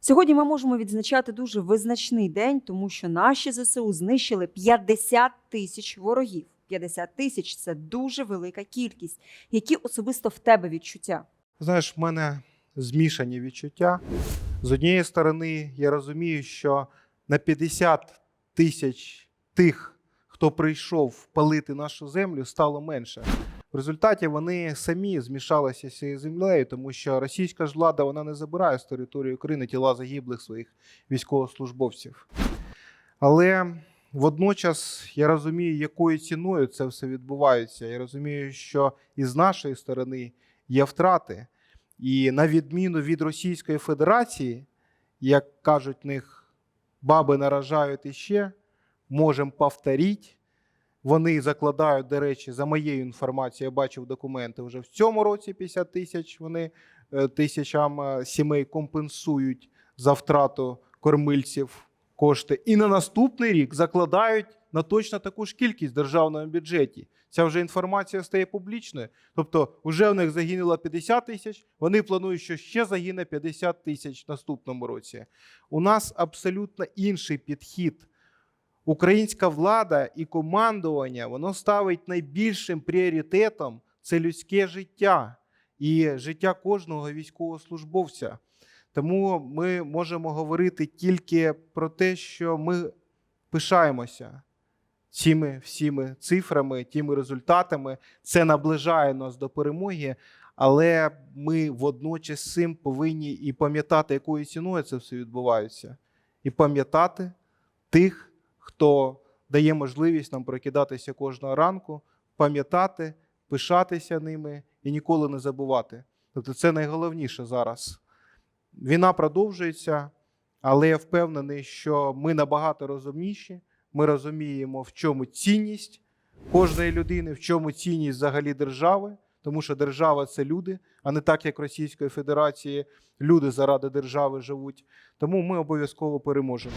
Сьогодні ми можемо відзначати дуже визначний день, тому що наші ЗСУ знищили 50 тисяч ворогів. 50 тисяч це дуже велика кількість. Які особисто в тебе відчуття? Знаєш, в мене змішані відчуття. З однієї сторони, я розумію, що на 50 тисяч тих, хто прийшов палити нашу землю, стало менше. В результаті вони самі змішалися з цією землею, тому що російська ж влада вона не забирає з території України тіла загиблих своїх військовослужбовців. Але водночас я розумію, якою ціною це все відбувається. Я розумію, що і з нашої сторони є втрати. І на відміну від Російської Федерації, як кажуть в них, баби наражають іще, можемо повторити. Вони закладають, до речі, за моєю інформацією, я бачив документи вже в цьому році 50 тисяч. Вони е, тисячам е, сімей компенсують за втрату кормильців кошти. І на наступний рік закладають на точно таку ж кількість в державному бюджеті. Ця вже інформація стає публічною. Тобто, вже в них загинуло 50 тисяч. Вони планують, що ще загине 50 тисяч в наступному році. У нас абсолютно інший підхід. Українська влада і командування воно ставить найбільшим пріоритетом це людське життя і життя кожного військовослужбовця. Тому ми можемо говорити тільки про те, що ми пишаємося цими всіми цифрами, тими результатами. Це наближає нас до перемоги, але ми водночас цим повинні і пам'ятати, якою ціною це все відбувається, і пам'ятати тих, хто дає можливість нам прокидатися кожного ранку, пам'ятати, пишатися ними і ніколи не забувати. Тобто, це найголовніше зараз. Війна продовжується, але я впевнений, що ми набагато розумніші. Ми розуміємо, в чому цінність кожної людини, в чому цінність взагалі держави, тому що держава це люди, а не так, як Російської Федерації. Люди заради держави живуть. Тому ми обов'язково переможемо.